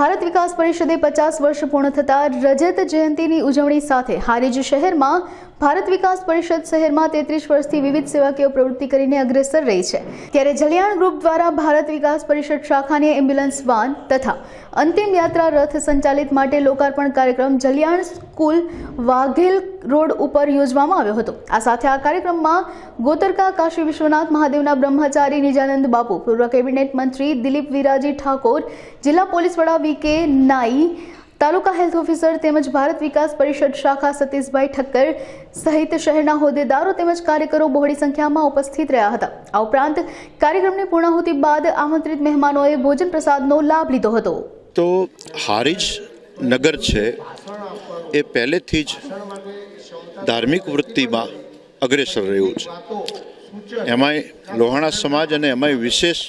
ભારત વિકાસ પરિષદે પચાસ વર્ષ પૂર્ણ થતાં રજત જયંતિની ઉજવણી સાથે હારીજ શહેરમાં ભારત વિકાસ પરિષદ શહેરમાં તેત્રીસ વર્ષથી વિવિધ સેવાકીય પ્રવૃત્તિ કરીને અગ્રેસર રહી છે. ત્યારે જલિયાણ ગ્રુપ દ્વારા ભારત વિકાસ પરિષદ શાખાની એમ્બ્યુલન્સ વાન તથા અંતિમ યાત્રા રથ સંચાલિત માટે લોકાર્પણ કાર્યક્રમ જલિયાણ સ્કૂલ વાઘેલ રોડ ઉપર યોજવામાં આવ્યો હતો. આ સાથે આ કાર્યક્રમમાં ગોતરકા કાશી વિશ્વનાથ મહાદેવના બ્રહ્મચારી નિજાનંદ બાપુ, પૂર્વ કેબિનેટ મંત્રી દિલીપ વિરાજી ઠાકોર, જિલ્લા પોલીસ વડા વી કે નાઈ તાલુકા હેલ્થ ઓફિસર તેમજ ભારત વિકાસ પરિષદ શાખા સતીશભાઈ ઠક્કર સહિત શહેરના હોદ્દેદારો તેમજ કાર્યકરો બહોળી સંખ્યામાં ઉપસ્થિત રહ્યા હતા. આ ઉપરાંત કાર્યક્રમની પૂર્ણાહુતિ બાદ આમંત્રિત મહેમાનોએ ભોજન પ્રસાદનો લાભ લીધો હતો. તો હારીજ નગર છે, એ પહેલેથી જ ધાર્મિક વૃત્તિમાં અગ્રેસર રહ્યું છે. એમાંય લોહાણા સમાજ અને એમાંય વિશેષ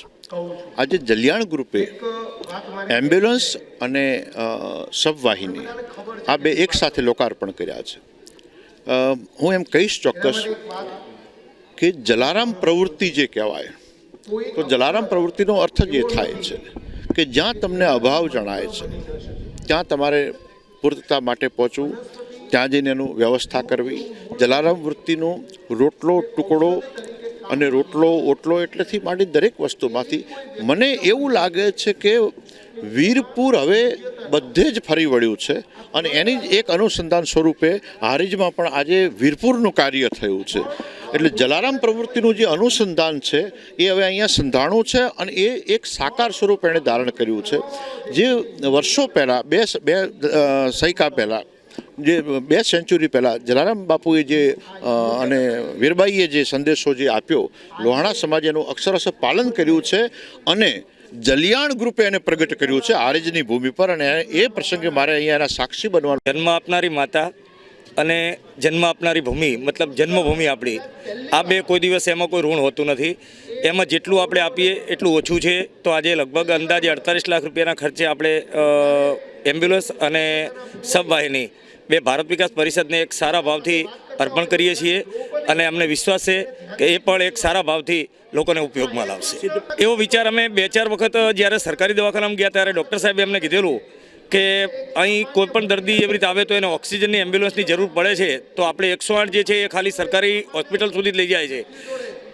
આજે જલિયાણ ગ્રુપે એમ્બ્યુલન્સ અને સબવાહિની આ બે એક સાથે લોકાર્પણ કર્યા છે. હું એમ કહીશ ચોક્કસ કે જલારામ પ્રવૃત્તિ જે કહેવાય, તો જલારામ પ્રવૃત્તિનો અર્થ જ એ થાય છે કે જ્યાં તમને અભાવ જણાય છે, ત્યાં તમારે પૂર્તતા માટે પહોંચવું, ત્યાં જઈને એનું વ્યવસ્થા કરવી. જલારામ વૃત્તિનો રોટલો ટુકડો અને રોટલો, ઓટલો એટલેથી માંડી દરેક વસ્તુમાંથી મને એવું લાગે છે કે વીરપુર હવે બધે જ ફરી વળ્યું છે અને એની જ એક અનુસંધાન સ્વરૂપે હારીજમાં પણ આજે વીરપુરનું કાર્ય થયું છે. એટલે જલારામ પ્રવૃત્તિનું જે અનુસંધાન છે, એ હવે અહીંયા સંધાણું છે અને એ એક સાકાર સ્વરૂપ એણે ધારણ કર્યું છે. જે વર્ષો પહેલાં, બે બે સૈકા પહેલાં જે બે સેન્ચુરી પહેલાં જલારામ બાપુએ જે અને વીરબાઈએ જે સંદેશો જે આપ્યો, લોહાણા સમાજે એનું અક્ષરશ પાલન કર્યું છે અને જલિયાણ ગ્રુપે એને પ્રગટ કર્યું છે આરજની ભૂમિ પર અને એ પ્રસંગે મારે અહીંયા એના સાક્ષી બનવાનું જન્મ આપનારી માતા અને જન્મ આપનારી ભૂમિ, મતલબ જન્મભૂમિ આપણી. આ બે કોઈ દિવસ એમાં કોઈ ઋણ હોતું નથી. એમાં જેટલું આપણે આપીએ એટલું ઓછું છે. તો આજે લગભગ અંદાજે અડતાલીસ લાખ રૂપિયાના ખર્ચે આપણે એમ્બ્યુલન્સ અને સબવાહિની બે ભારત વિકાસ પરિષદને એક સારા ભાવથી અર્પણ કરીએ છીએ અને અમને વિશ્વાસ છે કે એ પણ એક સારા ભાવથી લોકોને ઉપયોગમાં લાવશે. એવો વિચાર અમે બે ચાર વખત જ્યારે સરકારી દવાખાનામાં ગયા ત્યારે ડૉક્ટર સાહેબે અમને કીધેલું કે અહીં કોઈપણ દર્દી એવી રીતે આવે તો એને ઓક્સિજનની એમ્બ્યુલન્સની જરૂર પડે છે, તો આપણે એકસો આઠ જે છે એ ખાલી સરકારી હોસ્પિટલ સુધી લઈ જાય છે.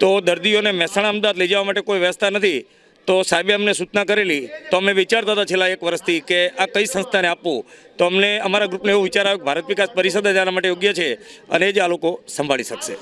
તો દર્દીઓને મહેસાણા અમદાવાદ લઈ જવા માટે કોઈ વ્યવસ્થા નથી. તો સાહેબે અમને સૂચના કરેલી, તો અમે વિચારતા હતા છેલ્લા એક વર્ષથી કે આ કઈ સંસ્થાને આપવું? તો અમને અમારા ગ્રુપને એવો વિચાર આવ્યો ભારત વિકાસ પરિષદ જ આના માટે યોગ્ય છે અને જ આ લોકો સંભાળી શકશે.